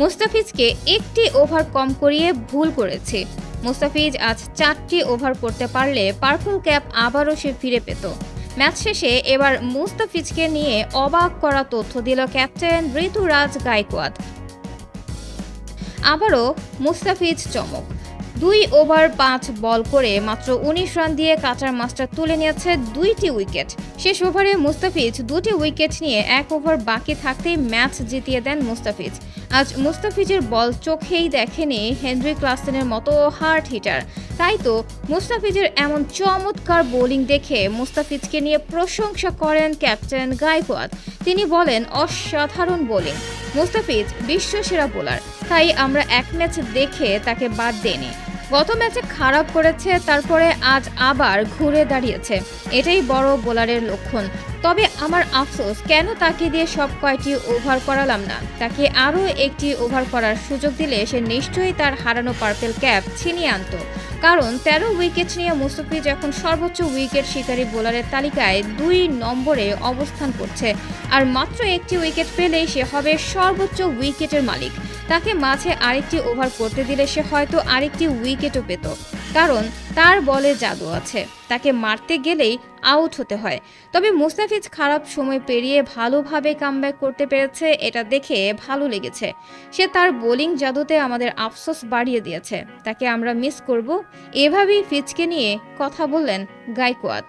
মুস্তাফিজকে একটি ওভার কম করিয়ে ভুল করেছে। মুস্তাফিজ আজ চারটি ওভার করতে পারলে পার্পল ক্যাপ আবারও সে ফিরে পেত। ম্যাচ শেষে এবার মুস্তাফিজকে নিয়ে অবাক করা তথ্য দিল ক্যাপ্টেন ঋতুরাজ গায়কোয়াদ আবারও মুস্তাফিজ চমক। দুই ওভার পাঁচ বল করে মাত্র উনিশ রান দিয়ে কাটার মাস্টার তুলে নিয়েছে দুইটি উইকেট। শেষ ওভারে মুস্তাফিজ দুটি উইকেট নিয়ে এক ওভার বাকি থাকতেই ম্যাচ জিতিয়ে দেন মুস্তাফিজ। আজ মুস্তাফিজের বল চোখেই দেখেনি হেনরি ক্লাসেনের মতো হার্ট হিটার। তাই তো মুস্তাফিজের এমন চমৎকার বোলিং দেখে মুস্তাফিজকে নিয়ে প্রশংসা করেন ক্যাপ্টেন গায়কোয়াদ তিনি বলেন, অসাধারণ বোলিং। মুস্তাফিজ বিশ্বসেরা বোলার। তাই আমরা এক ম্যাচ দেখে তাকে বাদ দেইনি। গত ম্যাচে খারাপ করেছে, তারপরে আজ আবার ঘুরে দাঁড়িয়েছে। এটাই বড় বোলারের লক্ষণ। তবে আমার আফসোস, কেন তাকে দিয়ে সব কয়টি ওভার করালাম না? তাকে আরও একটি ওভার করার সুযোগ দিলে সে নিশ্চয়ই তার হারানো পার্পেল ক্যাপ ছিনিয়ে আনতো। কারণ তেরো উইকেট নিয়ে মুস্তাফিজ এখন সর্বোচ্চ উইকেট শিকারী বোলারের তালিকায় দুই নম্বরে অবস্থান করছে। আর মাত্র একটি উইকেট পেলেই সে হবে সর্বোচ্চ উইকেটের মালিক। তাকে মাঝে আরেকটি ওভার করতে দিলে সে হয়তো আরেকটি উইকেটও পেত। কারণ তার বলে জাদু আছে। তাকে মারতে গেলেই আউট হতে হয়। তবে মুস্তাফিজ খারাপ সময় পেরিয়ে ভালোভাবে কামব্যাক করতে পেরেছে, এটা দেখে ভালো লেগেছে। সে তার বোলিং জাদুতে আমাদের আফসোস বাড়িয়ে দিয়েছে। তাকে আমরা মিস করব। এভাবেই ফিজকে নিয়ে কথা বললেন গাইকোয়াত।